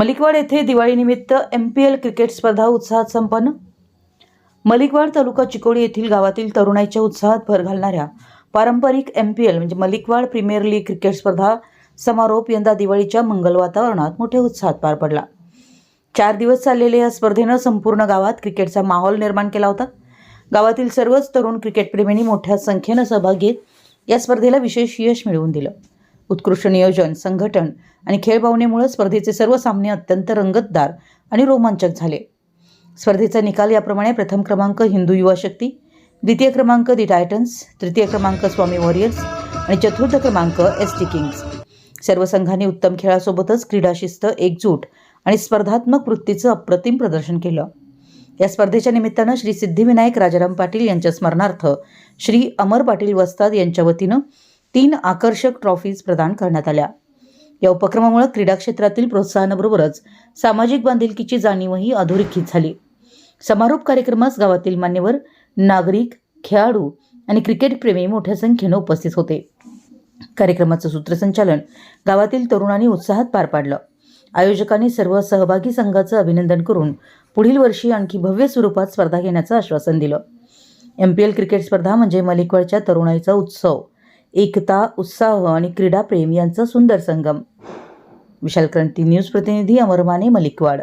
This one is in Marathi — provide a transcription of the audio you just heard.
मलिकवाड येथे दिवाळीनिमित्त एम पी एल क्रिकेट स्पर्धा उत्साहात संपन्न. मलिकवाड तालुका चिकोडी येथील गावातील तरुणाईच्या उत्साहात भर घालणाऱ्या पारंपरिक एम पी एल म्हणजे मलिकवाड प्रीमियर लीग क्रिकेट स्पर्धा समारोप यंदा दिवाळीच्या मंगल वातावरणात मोठ्या उत्साहात पार पडला. चार दिवस चाललेल्या या स्पर्धेनं संपूर्ण गावात क्रिकेटचा माहोल निर्माण केला होता. गावातील सर्वच तरुण क्रिकेटप्रेमींनी मोठ्या संख्येनं सहभाग घेत या स्पर्धेला विशेष यश मिळवून दिलं. उत्कृष्ट नियोजन संघटन आणि खेळभावनेमुळे स्पर्धेचे सर्व सामने अत्यंत रंगतदार आणि रोमांचक झाले. स्पर्धेचा निकाल याप्रमाणे प्रथम क्रमांक हिंदू युवा शक्ती द्वितीय क्रमांक दी टायटन्स तृतीय क्रमांक स्वामी वॉरियर्स आणि चतुर्थ क्रमांक एस टी किंग्स. सर्व संघांनी उत्तम खेळासोबतच क्रीडाशिस्त एकजूट आणि स्पर्धात्मक वृत्तीचं अप्रतिम प्रदर्शन केलं. या स्पर्धेच्या निमित्तानं श्री सिद्धिविनायक राजाराम पाटील यांच्या स्मरणार्थ श्री अमर पाटील वस्ताद यांच्या वतीनं तीन आकर्षक ट्रॉफीज प्रदान करण्यात आल्या. या उपक्रमामुळे क्रीडा क्षेत्रातील प्रोत्साहनाबरोबरच सामाजिक बांधिलकीची जाणीवही अधोरेखित झाली. समारोप कार्यक्रमास गावातील मान्यवर नागरिक खेळाडू आणि क्रिकेटप्रेमी मोठ्या संख्येनं उपस्थित होते. कार्यक्रमाचं सूत्रसंचालन गावातील तरुणांनी उत्साहात पार पाडलं. आयोजकांनी सर्व सहभागी संघाचं अभिनंदन करून पुढील वर्षी आणखी भव्य स्वरूपात स्पर्धा घेण्याचं आश्वासन दिलं. एम पी एल क्रिकेट स्पर्धा म्हणजे मलिकवाडच्या तरुणाईचा उत्सव. एकता उत्साह आणि क्रीडाप्रेम यांचा सुंदर संगम. विशाल क्रांती न्यूज प्रतिनिधी अमरमाने मलिकवाड.